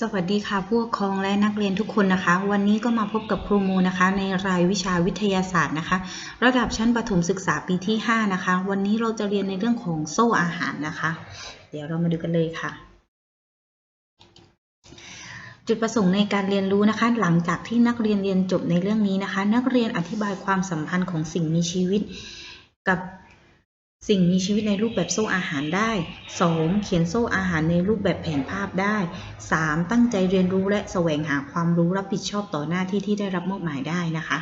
สวัสดีค่ะผู้ปกครองและนักเรียนทุกคนนะคะ วันนี้ก็มาพบกับครูมูนะคะ ในรายวิชาวิทยาศาสตร์นะคะ ระดับชั้นประถมศึกษาปีที่ 5 นะคะ วันนี้เราจะเรียนในเรื่องของโซ่อาหารนะคะ เดี๋ยวเรามาดูกันเลยค่ะ จุดประสงค์ในการเรียนรู้นะคะ หลังจากที่นักเรียนเรียนจบในเรื่องนี้นะคะ นักเรียนอธิบายความสัมพันธ์ของสิ่งมีชีวิต กับ สิ่งมีชีวิตในรูปแบบโซ่อาหารได้ 2. เขียนโซ่อาหารในรูปแบบแผนภาพได้ 3. ตั้งใจเรียนรู้และแสวงหาความรู้รับผิดชอบต่อหน้าที่ที่ได้รับมอบหมายได้นะคะ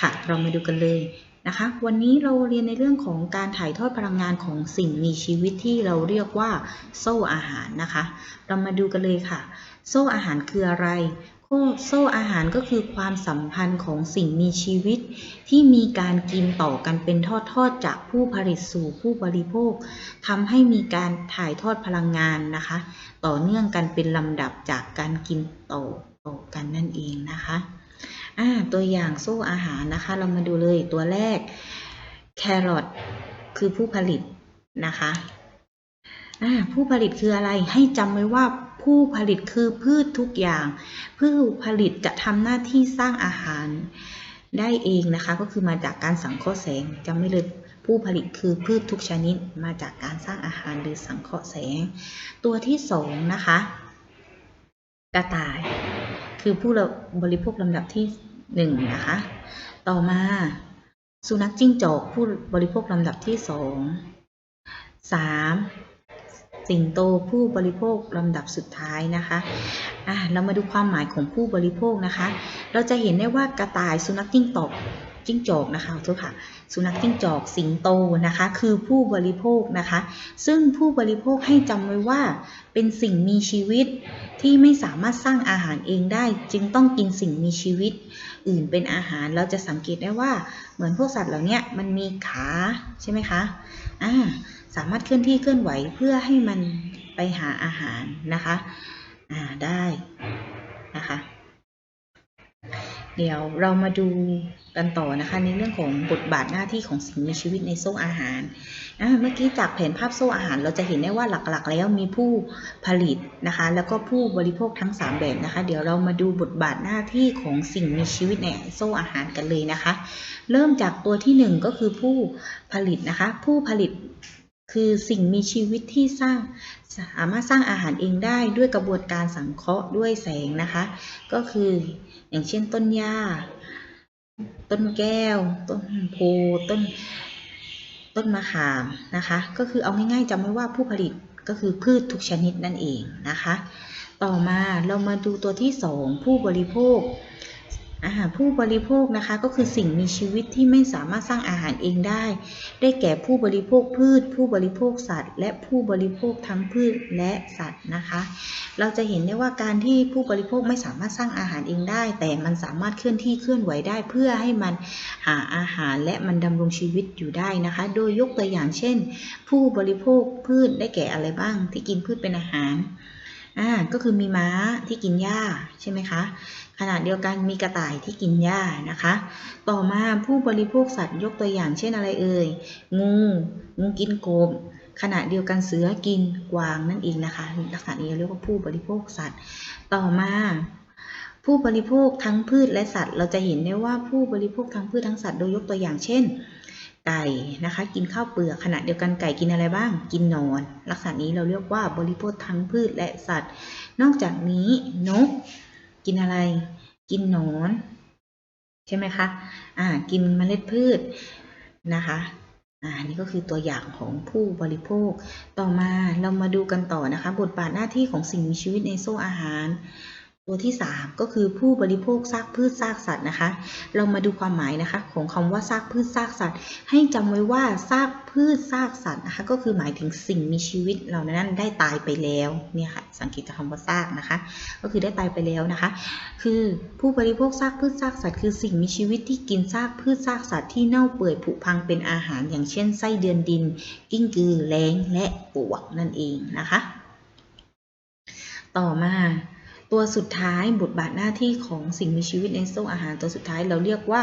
ค่ะ เรามาดูกันเลยนะคะ วันนี้เราเรียนในเรื่องของการถ่ายทอดพลังงานของสิ่งมีชีวิตที่เราเรียกว่าโซ่อาหารนะคะ เรามาดูกันเลยค่ะ โซ่อาหารคืออะไร โซ่อาหารก็คือความสัมพันธ์ของสิ่งมีชีวิต ที่มีการกินต่อกันเป็นทอดๆจากผู้ผลิตสู่ผู้บริโภคทำให้มีการถ่ายทอดพลังงานนะคะ ต่อเนื่องกันเป็นลำดับจากการกินต่อต่อกันนั่นเองนะคะอ่าตัวอย่างโซ่อาหารนะคะ เรามาดูเลยตัวแรกแครอทคือผู้ผลิตนะคะอ่าผู้ผลิตคืออะไรให้จำไว้ว่า ผู้ผลิตคือพืชทุกอย่าง ผู้ผลิตจะทำหน้าที่สร้างอาหาร ได้เองนะคะ ก็คือมาจากการสังเคราะห์แสงจำไว้เลยผู้ผลิตคือพืชทุกชนิดมาจากการสร้างอาหารหรือสังเคราะห์แสง ตัวที่สองนะคะ กระต่าย คือผู้บริโภคลำดับที่หนึ่งนะคะ ต่อมาสุนัขจิ้งจอกผู้บริโภคลำดับที่สองสาม สิงโตผู้บริโภคลำดับสุดท้ายนะคะอะเรามาดูความหมายของผู้บริโภคนะคะ เราจะเห็นได้ว่ากระต่ายสุนัขจิ้งจอก จิ้งจอกนะคะทุกค่ะ สุนัขจิ้งจอกสิงโตนะคะ คือผู้บริโภคนะคะ ซึ่งผู้บริโภคให้จำไว้ว่า เป็นสิ่งมีชีวิตที่ไม่สามารถสร้างอาหารเองได้ จึงต้องกินสิ่งมีชีวิต อื่นเป็นอาหารเราจะสังเกตได้ว่า เหมือนพวกสัตว์เหล่านี้มันมีขาใช่ไหมคะอ่าสามารถเคลื่อนที่เคลื่อนไหวเพื่อให้มันไปหาอาหารนะคะอ่าได้นะคะ เดี๋ยวเรามาดูกันต่อนะคะในเรื่องของบทบาทหน้าที่ของสิ่งมีชีวิตในโซ่อาหารเมื่อกี้จากแผนภาพโซ่อาหารเราจะเห็นได้ว่าหลักๆ แล้วมีผู้ผลิตนะคะ แล้วก็ผู้บริโภคทั้ง 3 แบบนะคะ เดี๋ยวเรามาดูบทบาทหน้าที่ของสิ่งมีชีวิตในโซ่อาหารกันเลยนะคะ เริ่มจากตัวที่ 1 ก็คือผู้ผลิตนะคะ ผู้ผลิต คือสิ่งมีชีวิตที่สร้างสามารถสร้างอาหารเองได้ด้วยกระบวนการสังเคราะห์ด้วยแสงนะคะ ก็คืออย่างเช่นต้นหญ้า ต้นแก้ว ต้นโพต้นต้นมะขามนะคะ ก็คือเอาง่ายๆจำไว้ว่าผู้ผลิตก็คือพืชทุกชนิดนั่นเองนะคะ ต่อมาเรามาดูตัวที่ 2 ผู้บริโภค อาหารผู้บริโภคนะคะก็คือสิ่งมีชีวิตที่ไม่สามารถสร้างอาหารเองได้ ได้แก่ผู้บริโภคพืช ผู้บริโภคสัตว์ และผู้บริโภคทั้งพืชและสัตว์นะคะ เราจะเห็นได้ว่าการที่ผู้บริโภคไม่สามารถสร้างอาหารเองได้ แต่มันสามารถเคลื่อนที่เคลื่อนไหวได้ เพื่อให้มันหาอาหารและมันดำรงชีวิตอยู่ได้นะคะ โดยยกตัวอย่างเช่น ผู้บริโภคพืชได้แก่อะไรบ้าง ที่กินพืชเป็นอาหาร อ่าก็คือมีม้าที่กินหญ้าใช่ไหมคะขณะเดียวกันมีกระต่ายที่กินหญ้านะคะ ต่อมาผู้บริโภคสัตว์ยกตัวอย่างเช่นอะไรเอ่ยงูงูกินกบขณะเดียวกันเสือกินกวางนั่นเองนะคะลักษณะนี้เรียกว่าผู้บริโภคสัตว์ ต่อมาผู้บริโภคทั้งพืชและสัตว์ เราจะเห็นได้ว่าผู้บริโภคทั้งพืชทั้งสัตว์โดยยกตัวอย่างเช่น ไก่นะคะ กินข้าวเปลือกขณะเดียวกันไก่กินอะไรบ้าง กินนอน ลักษณะนี้เราเรียกว่าบริโภคทั้งพืชและสัตว์ นอกจากนี้นก กินอะไร กินนอน ใช่ไหมคะอ่ากินเมล็ดพืชนะคะอ่านี่ก็คือตัวอย่างของผู้บริโภค ต่อมาเรามาดูกันต่อนะคะ บทบาทหน้าที่ของสิ่งมีชีวิตในโซ่อาหาร ตัวที่ 3 ก็คือผู้บริโภคซากพืชซากสัตว์นะคะ เรามาดูความหมายนะคะของคำว่าซากพืชซากสัตว์ ให้จำไว้ว่าซากพืชซากสัตว์นะคะ ก็คือหมายถึงสิ่งมีชีวิตเหล่านั้นได้ตายไปแล้วเนี่ยค่ะสังเกตจากคำว่าซากนะคะ ก็คือได้ตายไปแล้วนะคะ คือผู้บริโภคซากพืชซากสัตว์คือสิ่งมีชีวิตที่กินซากพืชซากสัตว์ที่เน่าเปื่อยผุพังเป็นอาหาร อย่างเช่นไส้เดือนดิน กิ้งกือแรงและปวกนั่นเองนะคะ ต่อมา ตัวสุดท้ายบทบาทหน้าที่ของสิ่งมีชีวิตในโซ่อาหารตัวสุดท้ายเราเรียกว่า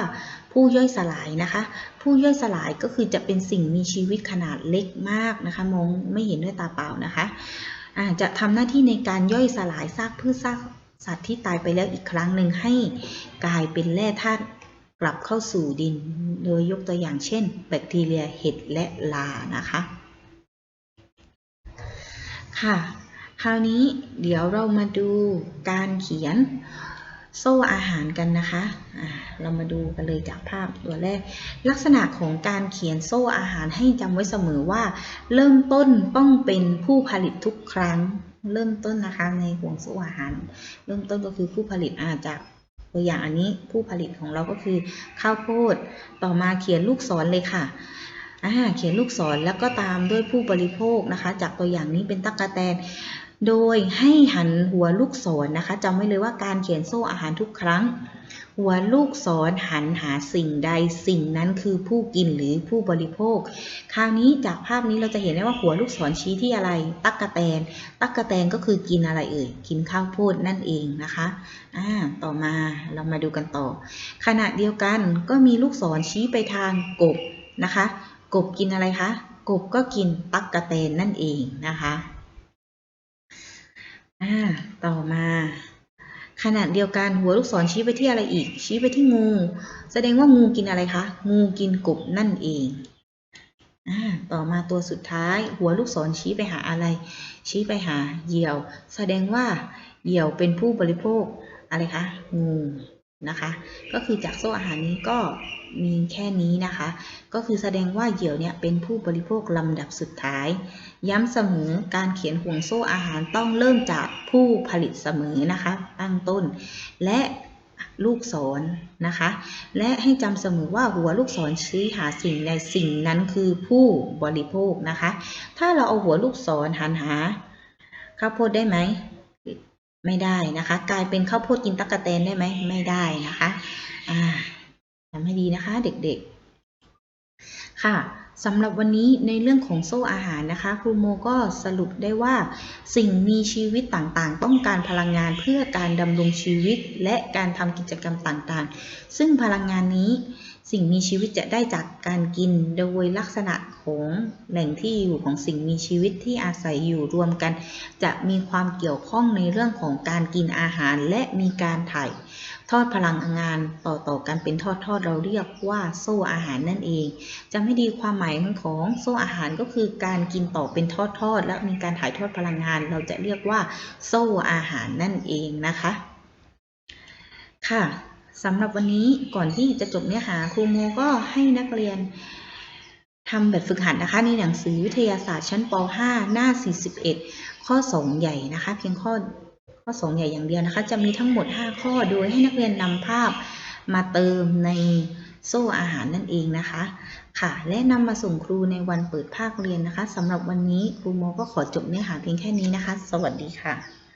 ผู้ย่อยสลายนะคะ ผู้ย่อยสลายก็คือจะเป็นสิ่งมีชีวิตขนาดเล็กมากนะคะ มองไม่เห็นด้วยตาเปล่านะคะอาจะทำหน้าที่ในการย่อยสลายซากพืชซากสัตว์ที่ตายไปแล้วอีกครั้งหนึ่งให้กลายเป็นแร่ธาตุกลับเข้าสู่ดิน โดยยกตัวอย่างเช่น แบคทีเรียเห็ดและลานะคะ ค่ะ คราวนี้เดี๋ยวเรามาดูการเขียนโซ่อาหารกันนะคะ เรามาดูกันเลยจากภาพตัวแรก ลักษณะของการเขียนโซ่อาหารให้จำไว้เสมอว่า เริ่มต้นต้องเป็นผู้ผลิตทุกครั้ง เริ่มต้นนะคะในห่วงโซ่อาหาร เริ่มต้นก็คือผู้ผลิตอาจากตัวอย่างอันนี้ผู้ผลิตของเราก็คือข้าวโพด ต่อมาเขียนลูกศรเลยค่ะอ่าเขียนลูกศรแล้วก็ตามด้วยผู้บริโภคนะคะ จากตัวอย่างนี้เป็นตั๊กแตน โดยให้หันหัวลูกศรนะคะจำไว้เลยว่าการเขียนโซ่อาหารทุกครั้ง หัวลูกศรหันหาสิ่งใดสิ่งนั้นคือผู้กินหรือผู้บริโภค คราวนี้จากภาพนี้เราจะเห็นได้ว่าหัวลูกศรชี้ที่อะไร ตั๊กะแตน ตั๊กะแตนก็คือกินอะไรเอ่ย กินข้าวโพดนั่นเองนะคะอ่าต่อมาเรามาดูกันต่อ ขณะเดียวกันก็มีลูกศรชี้ไปทางกบนะคะ กบกินอะไรคะ กบก็กินตั๊กะแตนนั่นเองนะคะ อ่า ต่อมา ขนาดเดียวกันหัวลูกศรชี้ไปที่อะไรอีก ชี้ไปที่งู แสดงว่างูกินอะไรคะ งูกินกบนั่นเอง อ่า ต่อมาตัวสุดท้าย หัวลูกศรชี้ไปหาอะไร ชี้ไปหาเหยี่ยว แสดงว่าเหยี่ยวเป็นผู้บริโภคอะไรคะ งู นะคะ ก็คือจากโซ่อาหารนี้ก็มีแค่นี้นะคะ ก็คือแสดงว่าเหยี่ยวเนี่ยเป็นผู้บริโภคลำดับสุดท้าย ย้ำเสมอการเขียนห่วงโซ่อาหารต้องเริ่มจากผู้ผลิตเสมอนะคะ ตั้งต้น และลูกศรนะคะ และให้จำเสมอว่าหัวลูกศรชี้หาสิ่งใดสิ่งนั้นคือผู้บริโภคนะคะ ถ้าเราเอาหัวลูกศรหันหาข้าวโพดได้ไหม ไม่ได้นะคะ กลายเป็นข้าวโพดกินตั๊กแตนได้ไหมไม่ได้นะคะอ่าทำให้ดีนะคะ เด็กๆ ค่ะสำหรับวันนี้ในเรื่องของโซ่อาหารนะคะ ครูโมก็สรุปได้ว่า สิ่งมีชีวิตต่างๆ ต้องการพลังงานเพื่อการดำรงชีวิตและการทำกิจกรรมต่างๆ ซึ่งพลังงานนี้ สิ่งมีชีวิตจะได้จากการกินโดยลักษณะของแหล่งที่อยู่ของสิ่งมีชีวิตที่อาศัยอยู่รวมกัน จะมีความเกี่ยวข้องในเรื่องของการกินอาหารและมีการถ่ายทอดพลังงานต่อๆกันเป็นทอดๆเราเรียกว่าโซ่อาหารนั่นเองจะไม่ดีความหมายของโซ่อาหารก็คือการกินต่อเป็นทอดๆและมีการถ่ายทอดพลังงาน เราจะเรียกว่าโซ่อาหารนั่นเองนะคะ ค่ะ สำหรับวันนี้ก่อนที่จะจบเนื้อหาครูโมก็ให้นักเรียนทำแบบฝึกหัดนะคะ ในหนังสือวิทยาศาสตร์ชั้นป .5 หน้า 41 ข้อ 2 ใหญ่นะคะ เพียงข้อข้อ 2 ใหญ่อย่างเดียวนะคะ จะมีทั้งหมด 5 ข้อโดยให้นักเรียนนำภาพมาเติมในโซ่อาหารนั่นเองนะคะค่ะ และนำมาส่งครูในวันเปิดภาคเรียนนะคะสำหรับวันนี้ครูโมก็ขอจบเนื้อหาเพียงแค่นี้นะคะ สวัสดีค่ะ